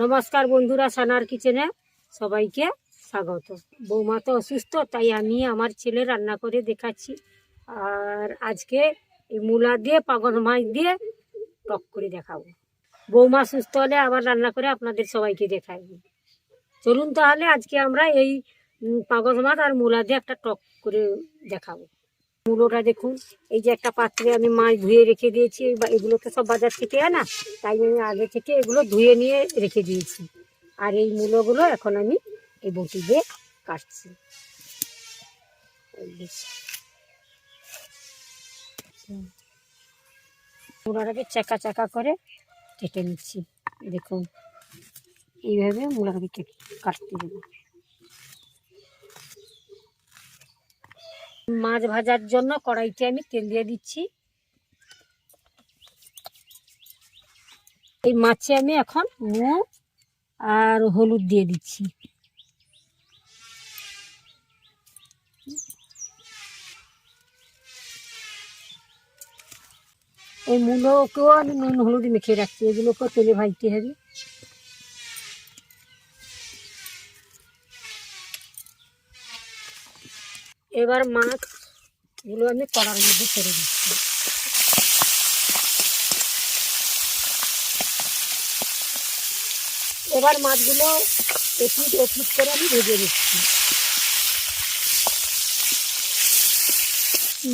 নমস্কার বন্ধুরা, সানার কিচেনে সবাইকে স্বাগত। বৌমা তো অসুস্থ, তাই আমি আমার ছেলে রান্না করে দেখাচ্ছি। আর আজকে এই মূলা দিয়ে, পাগল মাছ দিয়ে টক করে দেখাবো। বৌমা সুস্থ হলে আবার রান্না করে আপনাদের সবাইকে দেখাবো চলুন তাহলে আজকে আমরা এই পাগল মাছ আর মূলা দিয়ে একটা টক করে দেখাবো। মূলোটা দেখুন, এই যে একটা পাত্রে আমি মাছ ধুয়ে রেখে দিয়েছি এই বা- এগুলো তো সব বাজার থেকে আনা, তাই আমি আগে থেকে এগুলো ধুয়ে নিয়ে রেখে দিয়েছি। আর এই মূলোগুলো এখন আমি এই বটি দিয়ে কাটছি। মূলাটাকে চাকা চাকা করে কেটে নিচ্ছি। দেখুন, এইভাবে মূলাটাকে কেটে কাটতে দেবো মাছ ভাজার জন্য কড়াইতে আমি তেল দিয়ে দিচ্ছি। এই মাছে আমি এখন নুন আর হলুদ দিয়ে দিচ্ছি। এই মূলোকেও আমি নুন, হলুদ মেখে রাখছি। এগুলোকেও তেলে ভাজতে হবে। এবার মাছগুলো আমি কড়ার মধ্যে ছেড়ে দিচ্ছি। এবার মাছগুলো এপিট ওপিট করে আমি ভেজে দিচ্ছি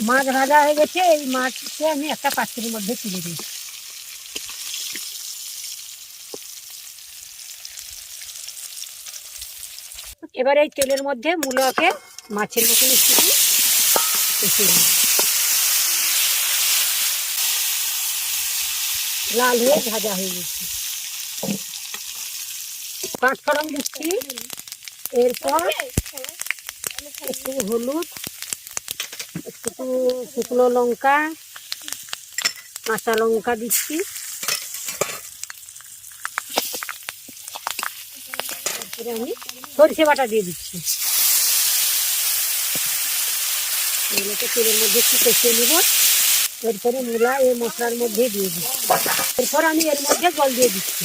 মাছ ভাজা হয়ে গেছে, এই মাছকে আমি একটা পাত্রের মধ্যে তুলে দিই এবার এই তেলের মধ্যে মূলকে মাছের মতন একটু নেব। লাল হয়ে ভাজা হয়ে গেছে। পাঁচ ফোড়ন দিচ্ছি। এরপর একটু হলুদ, একটু শুকনো লঙ্কা, কাঁচা লঙ্কা দিচ্ছি। তারপরে আমি সরষে বাটা দিয়ে দিচ্ছি। এগুলোকে তেলের মধ্যে একটু কষিয়ে নেব। এরপরে মূলা এই মশলার মধ্যে দিয়ে দিচ্ছি। এরপর আমি এর মধ্যে জল দিয়ে দিচ্ছি।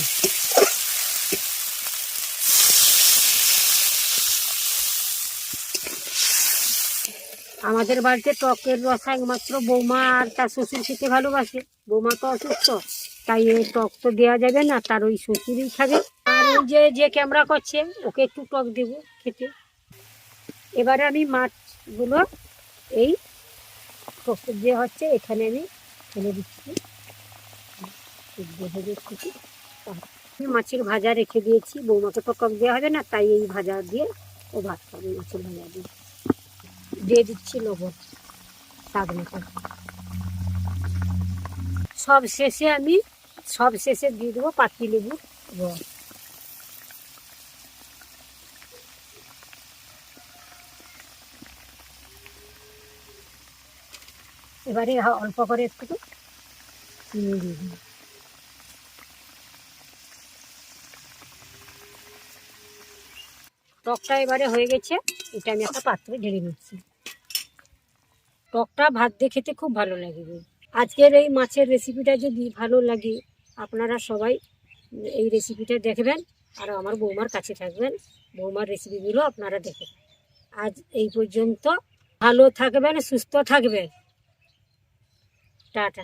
আমাদের বাড়িতে টকের রসা একমাত্র বৌমা আর তার শ্বশুর খেতে ভালোবাসে। বৌমা তো অসুস্থ, তাই এই টক তো দেওয়া যাবে না, তার ওই শ্বশুরই খাবে। যে যে ক্যামেরা করছে, ওকে একটু টক দেবো খেতে। এবারে আমি মাছগুলো এই যে হচ্ছে, এখানে আমি ফেলে দিচ্ছি। আমি মাছের ভাজা রেখে দিয়েছি। বৌমাকে তো টক দেওয়া হবে না, তাই এই ভাজা দিয়ে ও ভাত খাবে, মাছের ভাজা দিয়ে। দিয়ে দিচ্ছি লবণ মতো। সব শেষে আমি, সব শেষে দিয়ে দেবো পাতি লেবুর রস। এবারে অল্প করে একটু চিনি দিয়ে দিই টকটা এবারে হয়ে গেছে। এটা আমি একটা পাত্রে ঢেলে নিচ্ছি। টকটা ভাত দিয়ে খেতে খুব ভালো লাগবে আজকের এই মাছের রেসিপিটা যদি ভালো লাগে আপনারা সবাই এই রেসিপিটা দেখবেন আর আমার বৌমার কাছে থাকবেন। বৌমার রেসিপিগুলো আপনারা দেখবেন আজ এই পর্যন্ত ভালো থাকবেন সুস্থ থাকবেন। Tata.